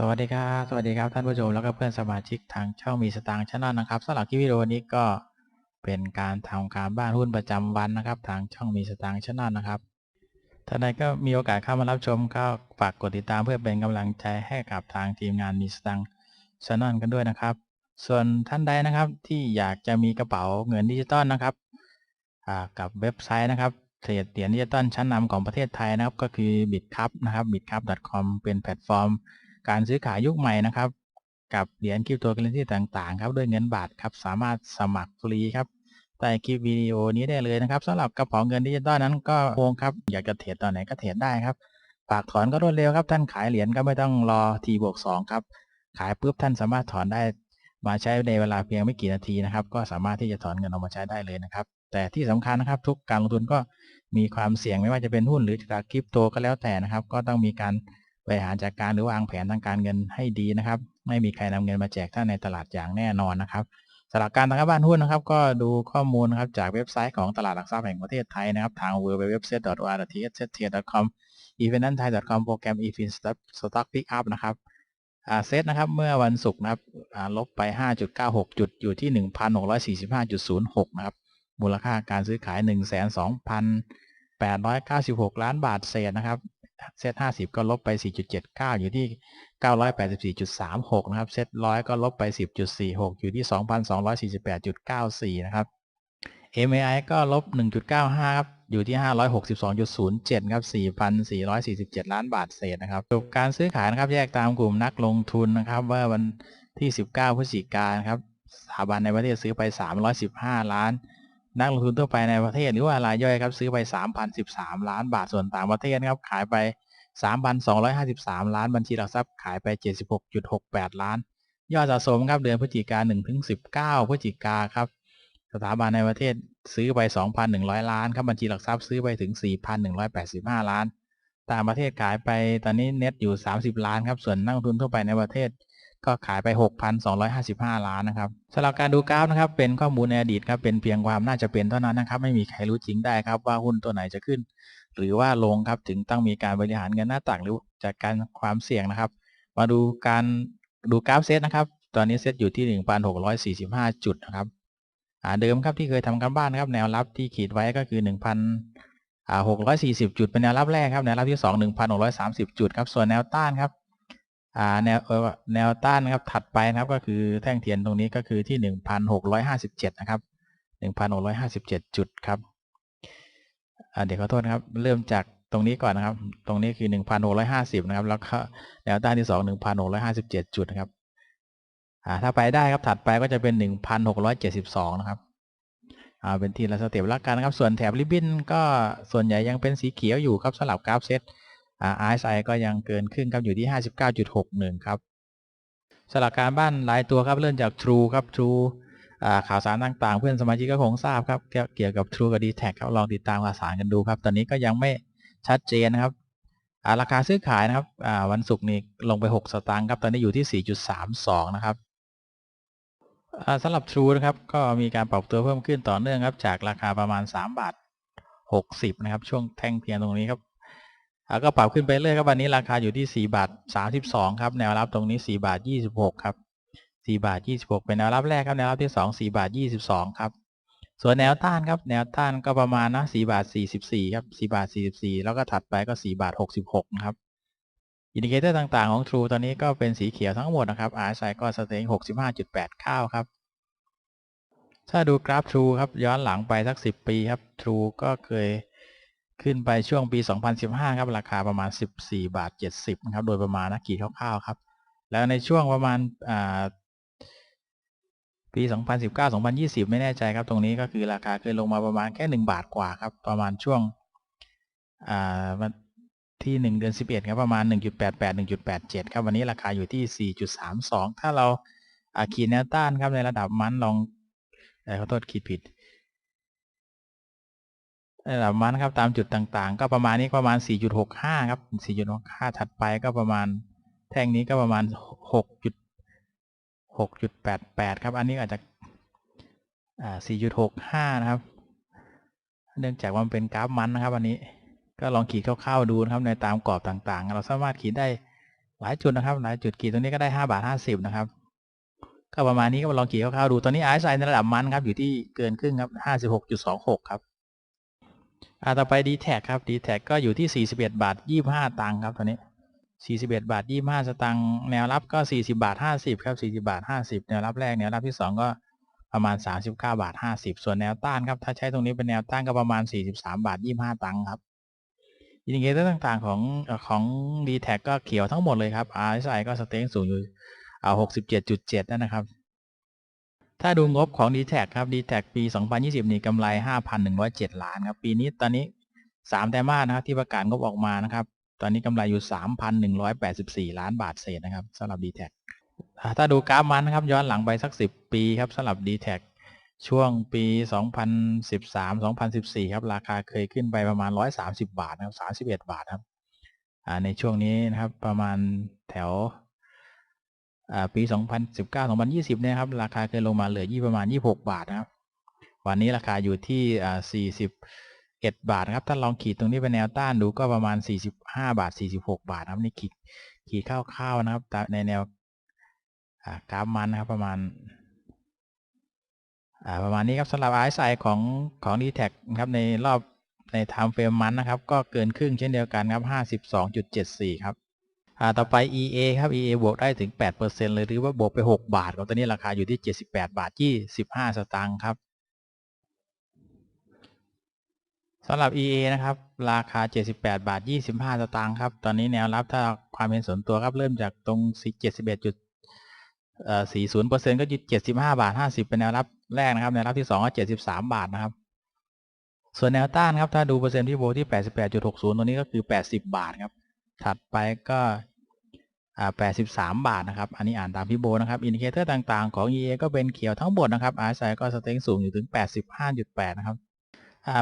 สวัสดีครับ สวัสดีครับท่านผู้ชมแล้วก็เพื่อนสมาชิกทางช่องมีสตางค์ช anel นะครับสำหรับคลิปวิดีโอนี้ก็เป็นการทำการบ้านหุ้นประจำวันนะครับ ทางช่องมีสตางค์ช anel นะครับท่านใดก็มีโอกาสเข้ามารับชมก็ฝากกดติดตามเพื่อเป็นกำลังใจให้กับทางทีมงานมีสตางค์ช anel กันด้วยนะครับ ส่วนท่านใดนะครับที่อยากจะมีกระเป๋าเงินดิจิตอลนะครับกับเว็บไซต์นะครับเทรดเหรียญดิจิตอลชั้นนำของประเทศไทยนะครับ ก็คือ bitcup นะครับ bitcup.com เป็นแพลตฟอร์ม การซื้อขายยุคใหม่นะครับ กับเหรียญคริปโตเคอเรนซีต่างๆครับด้วยเงินบาทครับสามารถสมัครฟรีครับใต้คลิปวิดีโอนี้ได้เลยนะครับสำหรับกระเป๋าเงินดิจิตอลนั้นก็โฮงครับอยากจะเทรดตอนไหนก็เทรดได้ครับฝากถอนก็รวดเร็วครับ ท่านขายเหรียญก็ไม่ต้องรอทีบวกสองครับ ขายปุ๊บท่านสามารถถอนได้ มาใช้ในเวลาเพียงไม่กี่นาทีนะครับ ก็สามารถที่จะถอนเงินออกมาใช้ได้เลยนะครับ แต่ที่สำคัญนะครับ ทุกการลงทุนก็มีความเสี่ยงไม่ว่าจะเป็นหุ้นหรือจาคริปโตก็แล้วแต่นะครับ ก็ต้องมีการ บริหารจัดการหรือวางแผนทางการเงินให้ดีนะครับ ไม่มีใครนำเงินมาแจกท่านในตลาดอย่างแน่นอนนะครับสำหรับการทางการบ้านหุ้นนะครับ ก็ดูข้อมูลนะครับจากเว็บไซต์ของตลาดหลักทรัพย์แห่งประเทศไทยนะครับ ทาง www.set.or.th.com e f i n a n t h a i c o m โปรแกรม e-fin stock pick up นะครับเซตนะครับเมื่อวันศุกร์นะครับลบไป 5.96 จุดอยู่ที่ 1,645.06 นะครับ มูลค่าการซื้อขาย 1,2,896 ล้านบาทเศษนะครับ เซต50ก็ลบไป4.79อยู่ที่984.36นะครับ เซต100ก็ลบไป10.46อยู่ที่2,248.94นะครับ MAI ก็ลบ1.95ครับ อยู่ที่562.07ครับ4,447ล้านบาทเศษนะครับจบการซื้อขายนะครับ แยกตามกลุ่มนักลงทุนนะครับว่าวันที่19พฤศจิกายนครับสถาบันในประเทศซื้อไป315ล้าน นักลงทุนทั่วไปในประเทศหรือว่ารายย่อยครับซื้อไป 3,013 ล้านบาทส่วนต่างประเทศครับขายไป 3,253 ล้านบัญชีหลักทรัพย์ขายไป 76.68 ล้าน ยอดสะสมครับเดือนพฤศจิกายน1ถึง19 พฤศจิกาครับสถาบันในประเทศซื้อไป 2,100 ล้านครับบัญชีหลักทรัพย์ซื้อไปถึง 4,185 ล้าน ต่างประเทศขายไปตอนนี้เน็ตอยู่ 30 ล้านครับส่วนนักลงทุนทั่วไปในประเทศ ก็ขายไป 6,255 ล้านนะครับสำหรับการดูกราฟนะครับ เป็นข้อมูลในอดีตครับ เป็นเพียงความน่าจะเป็นเท่านั้นนะครับ ไม่มีใครรู้จริงได้ครับว่าหุ้นตัวไหนจะขึ้น หรือว่าลงครับ ถึงต้องมีการบริหารเงินหน้าต่างหรือจากการความเสี่ยงนะครับ มาดูการดูกราฟเซตนะครับ ตอนนี้เซตอยู่ที่ 1,645 จุดนะครับเดิมครับที่เคยทำกันบ้านนะครับแนวรับที่ขีดไว้ก็คือ1,640 จุดเป็นแนวรับแรกครับแนวรับที่ 2 1,630 จุดครับส่วนแนวต้านครับ แนวแนวต้านนะครับถัดไปนะครับก็คือแท่งเทียนตรงนี้ก็คือที่ 1,657 นะครับ 1,657 จุดครับเดี๋ยวขอโทษนะครับ เริ่มจากตรงนี้ก่อนนะครับ ตรงนี้คือ 1,650 นะครับ แล้วก็แนวต้านที่ 2 1,657 จุดนะครับถ้าไปได้ครับถัดไปก็จะเป็น 1,672 นะครับอ่าเป็นทีละสเต็ปแล้วกันนะครับ ส่วนแถบริบบิ้นก็ส่วนใหญ่ยังเป็นสีเขียวอยู่ครับสำหรับกราฟเซต RSI ก็ยังเกินครึ่งครับอยู่ที่ 59.61 ครับสำหรับการบ้านหลายตัวครับเริ่มจาก True ครับ True ข่าวสารต่างๆ เพื่อนสมาชิกก็คงทราบครับเกี่ยวกับ True กับ d t แทครับลองติดตามข่าวสารกันดูครับ ตอนนี้ก็ยังไม่ชัดเจนนะครับราคาซื้อขายนะครับวันศุกร์นี้ลงไป 6 สตางค์ครับตอนนี้อยู่ที่ 4.32 นะครับสำหรับ True นะครับก็มีการปรับตัวเพิ่มขึ้นต่อเนื่องครับจากราคาประมาณ 3 บาท 60 นะครับช่วงแท่งเทียนตรงนี้ครับ ก็ปรับขึ้นไปเรื่อยครับวันนี้ราคาอยู่ที่ 4 บาท 32 ครับ แนวรับตรงนี้ 4 บาท 26 ครับ 4 บาท 26 เป็นแนวรับแรกครับ แนวรับที่ 2 4 บาท 22 ครับ ส่วนแนวต้านครับ แนวต้านก็ประมาณนะ 4 บาท 44 ครับ 4 บาท 44 แล้วก็ถัดไปก็ 4 บาท 66 ครับ อินดิเคเตอร์ต่างๆของ True ตอนนี้ก็เป็นสีเขียวทั้งหมดนะครับ RSI ก็สเต็ง65.89 ครับ ถ้าดูกราฟ True ครับ ย้อนหลังไปสัก 10 ปีครับ True ก็เคย ขึ้นไปช่วงปี 2015 ครับ ราคาประมาณ 14 บาท 70 นะครับ โดยประมาณนะกี่คร่าวๆครับ แล้วในช่วงประมาณปี 2019-2020 ไม่แน่ใจครับ ตรงนี้ก็คือราคาเคยลงมาประมาณแค่ 1 บาทกว่าครับ ประมาณช่วงที่ 1 เดือน 11 ครับ ประมาณ 1.88 1.87 ครับ วันนี้ราคาอยู่ที่ 4.32 ถ้าเราขีดแนวต้านครับในระดับมันลองขอโทษขีดผิด ระดับมันครับตามจุดต่างๆ ก็ประมาณนี้ประมาณ 4.65 ครับ 4.65 ถัดไปก็ประมาณแท่งนี้ก็ประมาณ 6.6.88 ครับ อันนี้อาจจะ4.65 นะครับ เนื่องจากว่ามันเป็นกราฟมันนะครับ อันนี้ก็ลองขีดคร่าวๆดูนะครับในตามกรอบต่างๆ เราสามารถขีดได้หลายจุดนะครับ หลายจุดขีดตรงนี้ก็ได้ห้าบาทห้าสิบนะครับ ก็ประมาณนี้ก็ลองขีดคร่าวๆดู ตอนนี้ไอซ์ไซในระดับมันครับอยู่ที่เกินครึ่งครับห้าสิบหกจุดสองหกครับ อ่าต่อไป d t แทครับ d t แทก็อยู่ที่สี่สิบาทยี่ห้าตังค์ครับตอนนี้สี่สิบาทยี่ห้าสตังค์แนวรับก็สี่สิบาทห้าสิบครับสี่สิบาทห้าสิบแนวรับแรกแนวรับที่สองก็ประมาณสามสิบาทห้าสิบส่วนแนวต้านครับ ถ้าใช้ตรงนี้เป็นแนวต้านก็ประมาณสี่สิบาทยี่ห้าตังค์ครับอินดิเคเตอร์ต่างๆของของ d t แทก็เขียวทั้งหมดเลยครับ RSI ก็สเต็งสูงอยู่เอาหกสิบเจ็ดจุดเจ็ดนั่นนะครับ ถ้าดูงบของ d t แทครับ d t แทปี 2020 นี่กำไร 5,107 ล้านครับ ปีนี้ตอนนี้ 3 ไตรมาสนะครับที่ประกาศงบออกมานะครับ ตอนนี้กำไรอยู่ 3,184 ล้านบาทเศษนะครับสำหรับ d t แทถ้าดูกราฟมันนะครับย้อนหลังไปสัก 10 ปีครับสำหรับ d t แทช่วงปี 2013-2014 ครับ ราคาเคยขึ้นไปประมาณ 130 บาทนะครับ 31 บาทครับในช่วงนี้นะครับประมาณแถว ปี 2019-2020เนี่ยครับราคาเคยลงมาเหลือยี่ประมาณ 26 บาทนะครับ วันนี้ราคาอยู่ที่ 41 บาทครับ ถ้าลองขีดตรงนี้เป็นแนวต้านดูก็ประมาณ 45 บาท 46 บาทนะครับนี่ขีดขีดคร่าวๆนะครับในแนวกราฟมันนะครับประมาณประมาณนี้ครับสำหรับ RSI ของของ d t แทนะครับในรอบใน time frame มันนะครับ ก็เกินครึ่งเช่นเดียวกันครับ 52.74 ครับ ต่อไป EA ครับ EA บวกได้ถึง 8%เลยหรือว่าบวกไป 6 บาทครับตอนนี้ราคาอยู่ที่ 78 บาท25สตางค์ครับสำหรับ EA นะครับ ราคา 78 บาท 25 สตางค์ครับ ตอนนี้แนวรับถ้าความเห็นส่วนตัวครับ เริ่มจากตรง 71จุดเอ่อ40%ก็ยู่75 บาท 50 เป็นแนวรับแรกนะครับ แนวรับที่ 2 ก็ 73 บาทนะครับ ส่วนแนวต้านครับ ถ้าดูเปอร์เซ็นต์ที่โบที่ 88.60 ตัวนี้ก็คือ 80 บาทครับ ถัดไปก็83 บาทนะครับ อันนี้อ่านตามพี่โบนะครับ อินดิเคเตอร์ต่างๆ ของ EA ก็เป็นเขียวทั้งหมดนะครับ RSI ก็สเต็งสูงอยู่ถึง 85.8 นะครับ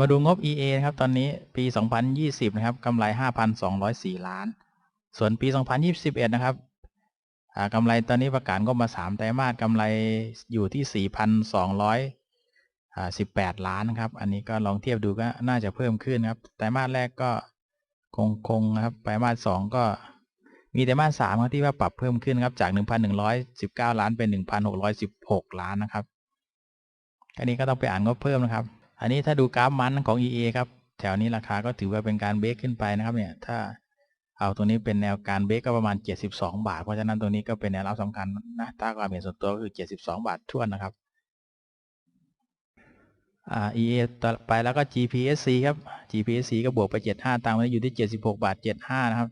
มาดูงบ EA นะครับ ตอนนี้ปี 2020 นะครับ กำไร 5,204 ล้าน ส่วนปี 2021 นะครับกำไรตอนนี้ประกาศก็มา 3 ไตรมาสกำไรอยู่ที่ 4,200 18 ล้านนะครับ อันนี้ก็ลองเทียบดูก็น่าจะเพิ่มขึ้นครับ ไตรมาสแรกก็ คงคงครับไตรมาสสองก็มีไตรมาสสามครับที่ว่าปรับเพิ่มขึ้นครับจาก1,119ล้านเป็น1,616ล้านนะครับอันนี้ก็ต้องไปอ่านงบเพิ่มนะครับ อันนี้ถ้าดูกราฟมันของ EA ครับแถวนี้ราคาก็ถือว่าเป็นการเบรกขึ้นไปนะครับเนี่ยถ้าเอาตัวนี้เป็นแนวการเบรกก็ประมาณ 72 บาท เพราะฉะนั้นตัวนี้ก็เป็นแนวรับสำคัญนะถ้าความเห็นส่วนตัวก็คือ 72 บาททวนนะครับ EA ต่อไปแล้วก็ GPSC ครับ GPSC ก็บวกไป 75 ตังค์วันอยู่ที่ 76 บาท 75 นะครับ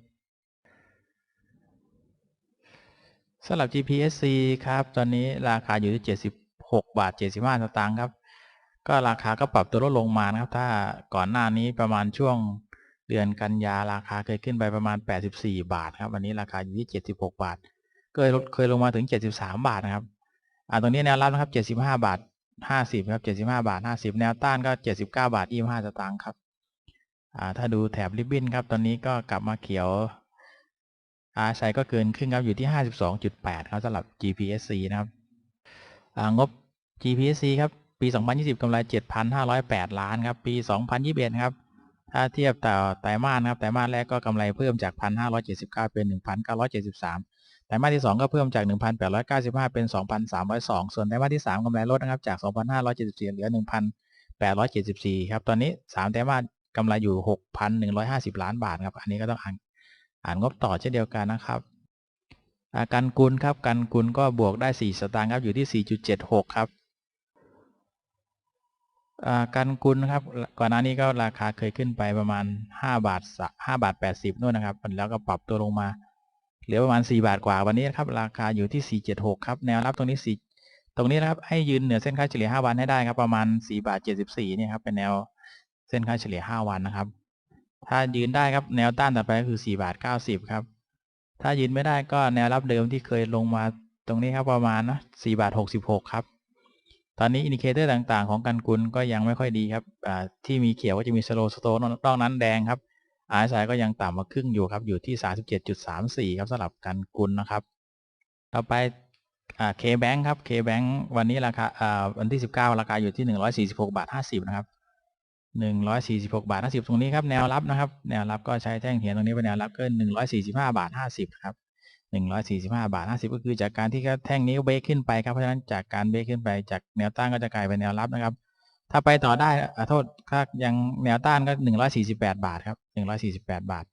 สำหรับ GPSC ครับ ตอนนี้ราคาอยู่ที่ 76 บาท 75 สตางค์ครับ ก็ราคาก็ปรับตัวลดลงมานะครับ ถ้าก่อนหน้านี้ประมาณช่วงเดือนกันยาราคาเคยขึ้นไปประมาณ 84 บาทครับ วันนี้ราคาอยู่ที่ 76 บาท เคยลดเคยลงมาถึง 73 บาทนะครับ อ่าตรงนี้แนวรับนะครับ 75 บาท 50ครับ75 บาท 50 แนวต้านก็ 79 บาท 25สตางค์ครับอ่าถ้าดูแถบริบบิ้นครับ ตอนนี้ก็กลับมาเขียวอาชัยก็เกินครึ่งครับอยู่ที่ 52.8 ครับสำหรับ GPSC นะครับอ่างบ GPSC ครับ ปี 2020กำไร 7,508 ล้านครับ ปี 2021 ครับ ถ้าเทียบต่อไตรมาสนครับไตรมาสแรกก็กำไรเพิ่มจาก 1,579 เป็น 1,973 ไตรมาสที่ 2 ก็เพิ่มจาก 1,895 เป็น 2,302 ส่วนไตรมาสที่ 3กำไรลดนะครับจาก 2,574 เหลือ 1,874 ครับ ตอนนี้ 3 ไตรมาสกำไรอยู่ 6,150 ล้านบาทครับ อันนี้ก็ต้องอ่านอ่านงบต่อเช่นเดียวกันนะครับอ่ากันกุลครับกันกุลก็บวกได้ 4 สตางค์ครับอยู่ที่ 4.76 ครับ อ่ากันกุลนะครับก่อนหน้านี้ก็ราคาเคยขึ้นไปประมาณ 5 บาท5บาท 80นู่นนะครับแล้วก็ปรับตัวลงมา เหลือประมาณ 4 บาทกว่าวันนี้นะครับราคาอยู่ที่ 476 ครับแนวรับตรงนี้ 4 ตรงนี้นะครับให้ยืนเหนือเส้นค่าเฉลี่ย 5 วันให้ได้ครับประมาณ 4 บาท 74เนี่ยครับเป็นแนวเส้นค่าเฉลี่ย 5 วันนะครับ ถ้ายืนได้ครับแนวต้านต่อไปก็คือ 4 บาท 90 ครับ ถ้ายืนไม่ได้ก็แนวรับเดิมที่เคยลงมาตรงนี้ครับประมาณนะ4บาท 66 ครับ ตอนนี้อินดิเคเตอร์ต่างๆ ของกันกุลก็ยังไม่ค่อยดีครับที่มีเขียวก็จะมีสโลสโตนอกนั้นแดงครับ RSI ก็ยังต่ำมาครึ่งอยู่ครับอยู่ที่ 37.34 ครับสำหรับกันกุลนะครับ ต่อไปอ่า K-Bank ครับ K-Bank วันนี้ราคาอ่าวันที่ 19 ราคาอยู่ที่ 146 บาท 50 นะครับ 146 บาท 50 ตรงนี้ครับแนวรับนะครับ แนวรับก็ใช้แท่งเหียนตรงนี้เป็นแนวรับก็145 บาท 50 ครับ 145 บาท 50 ก็คือจากการที่แท่งนี้เบรกขึ้นไปครับ เพราะฉะนั้นจากการเบรกขึ้นไปจากแนวต้านก็จะกลายเป็นแนวรับนะครับ ถ้าไปต่อได้อโทษถ้ายังแนวต้านก็ 148 บาทครับ 148 บาท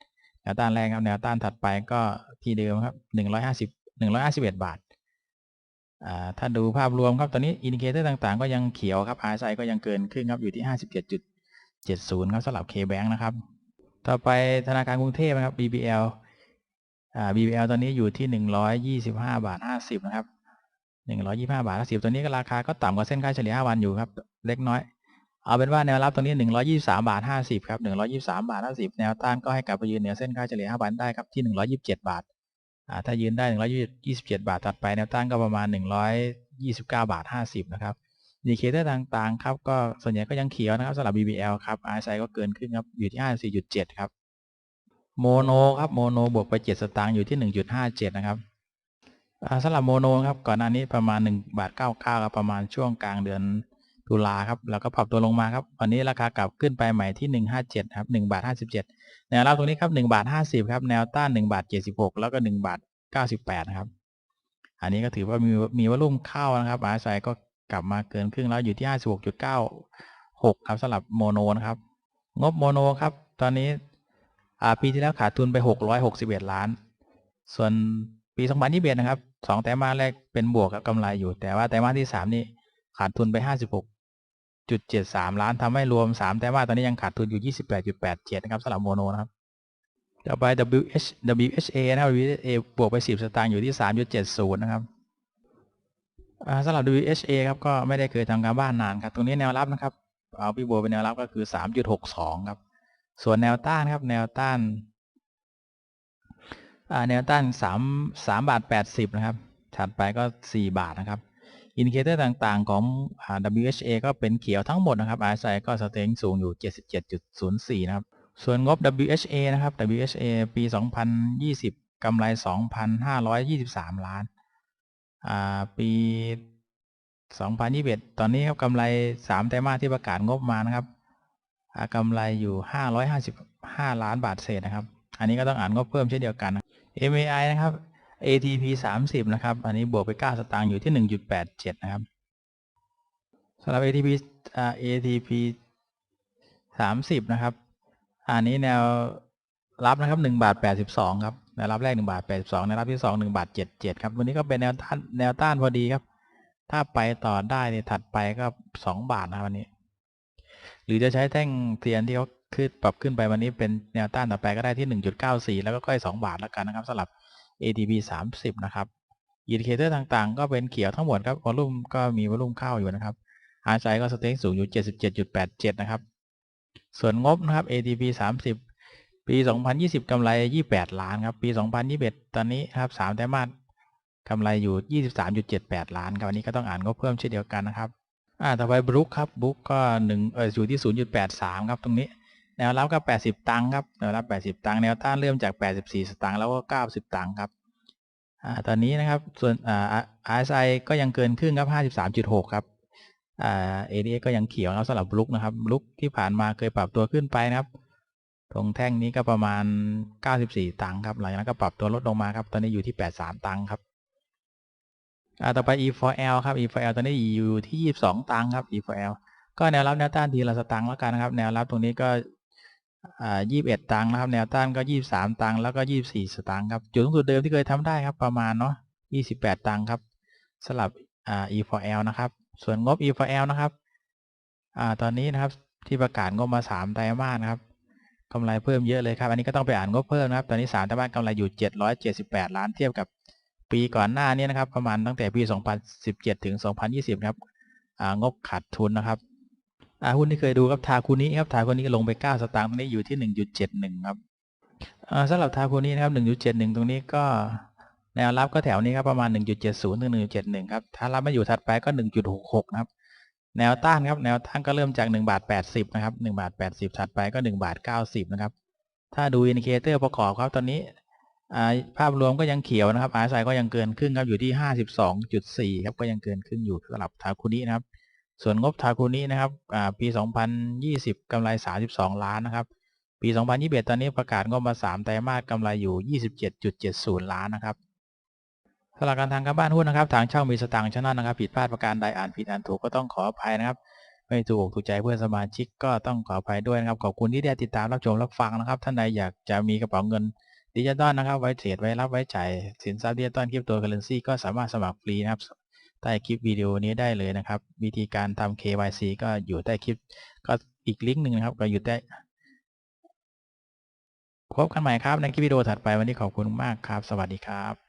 แนวต้านแรกครับ แนวต้านถัดไปก็ที่เดิมครับ 150 151 บาทอ่าถ้าดูภาพรวมครับ ตอนนี้อินดิเคเตอร์ต่างๆ ก็ยังเขียวครับ RSI ก็ยังเกินครึ่งครับ อยู่ที่ 57.70 ครับสำหรับ KBank นะครับ ต่อไปธนาคารกรุงเทพนะครับ BBL BBL ตอนนี้อยู่ที่ 125 บาท 50 นะครับ 125 บาท 50 ตัวนี้ก็ราคาก็ต่ำกว่าเส้นค่าเฉลี่ย 5 วันอยู่ครับ เล็กน้อย เอาเป็นว่าแนวรับตรงนี้ 123 บาท 50 ครับ 123 บาท 50 แนวต้านก็ให้กลับไปยืนเหนือเส้นค่าเฉลี่ย 5 วันได้ครับที่ 127 บาท ถ้ายืนได้ 127 บาทตัดไปแนวต้านก็ประมาณ 129 บาท 50 นะครับดิเคเตอร์ต่างๆครับก็ส่วนใหญ่ก็ยังเขียวนะครับสำหรับ BBL ครับ RSI ก็เกินขึ้นครับอยู่ที่ 54.7 ครับ โมโนครับโมโนบวกไป7สตางค์อยู่ที่1.57นะครับสำหรับโมโนครับก่อนหน้านี้ประมาณ1บาท99ครับประมาณช่วงกลางเดือนตุลาครับแล้วก็ปรับตัวลงมาครับวันนี้ราคากลับขึ้นไปใหม่ที่ 157ครับ1บาท57แนวรับตรงนี้ครับ1บาท50ครับแนวต้าน1บาท76 แล้วก็1บาท98นะครับอันนี้ก็ถือว่ามีมีวอลุ่มเข้านะครับ RSI ก็กลับมาเกินครึ่งแล้วอยู่ที่ 56.96 ครับสำหรับโมโนนะครับงบโมโนครับตอนนี้ ปีที่แล้วขาดทุนไป 661 ล้าน ส่วนปี2021นะครับสองไตรมาสแรกเป็นบวกกับกำไรอยู่ แต่ว่าไตรมาสที่ 3 นี่ขาดทุนไป 56.73 ล้านทำให้รวม 3 ไตรมาสตอนนี้ยังขาดทุนอยู่ 28.87 นะครับสำหรับโมโนนะครับต่อไป WH WHA นะครับ WHA บวกไป 10 สตางค์อยู่ที่ 3.70 นะครับสำหรับ WHA ครับก็ไม่ได้เคยทำการบ้านนานครับ ตรงนี้แนวรับนะครับ เอาพี่บัวเป็นแนวรับก็คือ 3.62 ครับ ส่วนแนวต้านครับ แนวต้านแนวต้าน3 3บาท80 นะครับ ถัดไปก็ 4 บาทนะครับ อินดิเคเตอร์ต่างๆของ WHA ก็เป็นเขียวทั้งหมดนะครับ RSI ก็สเต็งสูงอยู่ 77.04 นะครับ ส่วนงบ WHA นะครับ WHA ปี 2020 กำไร 2,523 ล้านอ่าปี 2021 ตอนนี้ครับกำไร 3 ไตรมาสที่ประกาศงบมานะครับ กำไรอยู่ 555 ล้านบาทเศษนะครับ อันนี้ก็ต้องอ่านงบเพิ่มเช่นเดียวกัน MAI นะครับ ATP 30 นะครับ อันนี้บวกไป 9 สตางค์อยู่ที่ 1.87 นะครับสำหรับ ATP อ่า ATP 30 นะครับ อันนี้แนวรับนะครับ1บาท82 ครับแนวรับแรก1บาท82แนวรับที่ 2 1บาท77 ครับ วันนี้ก็เป็นแนวต้านแนวต้านพอดีครับ ถ้าไปต่อได้เนี่ยถัดไปก็ 2 บาทนะวันนี้ หรือจะใช้แท่งเทียนที่เขาขึ้นปรับขึ้นไปวันนี้เป็นแนวต้านต่อไปก็ได้ที่ 1.94 แล้วก็ค่อย 2 บาทแล้วกันนะครับสำหรับ ATP 30 นะครับอินดิเคเตอร์ต่างๆ ก็เป็นเขียวทั้งหมดครับวอลุ่มก็มีวอลุ่มเข้าอยู่นะครับ RSI ก็สเต็งสูงอยู่ 77.87 นะครับ ส่วนงบนะครับ ATP 30 ปี 2020 กำไร 28 ล้านครับ ปี 2021 ตอนนี้ครับ3ไตรมาสกำไรอยู่ 23.78 ล้านครับอันนี้ก็ต้องอ่านงบเพิ่มเช่นเดียวกันนะครับ อ่าต่อไปบรุกครับบรุกก็1เอออยู่ที่0.83ครับตรงนี้ แนวรับก็80ตังค์ครับแนวรับ80ตังค์แนวต้านเริ่มจาก84สตางค์แล้วก็90ตังค์ครับอ่าตอนนี้นะครับส่วนอ่า RSI ก็ยังเกินครึ่งครับ53.6ครับอ่า ADX ก็ยังเขียวนะครับสำหรับบลุกนะครับบลุกที่ผ่านมาเคยปรับตัวขึ้นไปนะครับ ตรงแท่งนี้ก็ประมาณ94ตังค์ครับหลังจากนั้นก็ปรับตัวลดลงมาครับตอนนี้อยู่ที่83ตังค์ครับ อ่าต่อไป E4L ครับ E4L ตอนนี้อยู่ที่ 22 ตังค์ครับ E4L ก็แนวรับแนวต้านทีละสตังค์แล้วกันนะครับ แนวรับตรงนี้ก็อ่า21 ตังค์นะครับ แนวต้านก็ 23 ตังค์แล้วก็ 24 สตางค์ครับ จุดสูงสุดเดิมที่เคยทำได้ครับประมาณเนาะ 28 ตังค์ครับสำหรับอ่า E4L นะครับ ส่วนงบ E4L นะครับอ่าตอนนี้นะครับที่ประกาศงบมา 3 ไตรมาสนะครับกำไรเพิ่มเยอะเลยครับ อันนี้ก็ต้องไปอ่านงบเพิ่มนะครับ ตอนนี้3ไตรมาสกำไรอยู่ 778 ล้านเทียบกับ ปีก่อนหน้านี้นะครับ ประมาณตั้งแต่ปี 2017 ถึง 2020 ครับงบขาดทุนนะครับหุ้นที่เคยดูครับทาคุนิครับทาคุนิลงไป 9 สตางค์ตรงนี้อยู่ที่ 1.71 ครับอ่าสำหรับทาคุนินะครับ 1.71 ตรงนี้ก็แนวรับก็แถวนี้ครับประมาณ 1.70 ถึง 1.71 ครับ ถ้ารับไม่อยู่ถัดไปก็ 1.66 นะครับ แนวต้านครับ แนวต้านก็เริ่มจาก1บาท80 นะครับ1บาท80 ถัดไปก็1บาท90 นะครับ ถ้าดูอินดิเคเตอร์ประกอบครับตอนนี้ ภาพรวมก็ยังเขียวนะครับ RSI ก็ยังเกินครึ่งครับอยู่ที่ 52.4 ครับก็ยังเกินครึ่งอยู่สำหรับทาคุนินะครับ ส่วนงบทาคุนินะครับอ่าปี 2020กำไร 32 ล้านนะครับ ปี 2021 ตอนนี้ประกาศงบมา 3 ไตรมาสกำไรอยู่ 27.70 ล้านนะครับสำหรับการทางการบ้านหุ้นนะครับทางช่องมีสตางค์ชนะนะครับ ผิดพลาดประการใดอ่านผิดอ่านถูกก็ต้องขออภัยนะครับ ไม่ถูกอกถูกใจเพื่อนสมาชิกก็ต้องขออภัยด้วยนะครับ ขอบคุณที่ได้ติดตามรับชมรับฟังนะครับ ท่านใดอยากจะมีกระเป๋าเงิน ดิจิตอลนะครับ ไว้เทรดไว้รับไว้จ่ายสินทรัพย์ดิจิตอลคริปโตเคอเรนซีก็สามารถสมัครฟรีนะครับ ใต้คลิปวิดีโอนี้ได้เลยนะครับ วิธีการทำ KYC ก็อยู่ใต้คลิป ก็อีกลิงก์หนึ่งนะครับ ก็อยู่ใต้พบกันใหม่ครับในคลิปวิดีโอถัดไปวันนี้ขอบคุณมากครับ สวัสดีครับ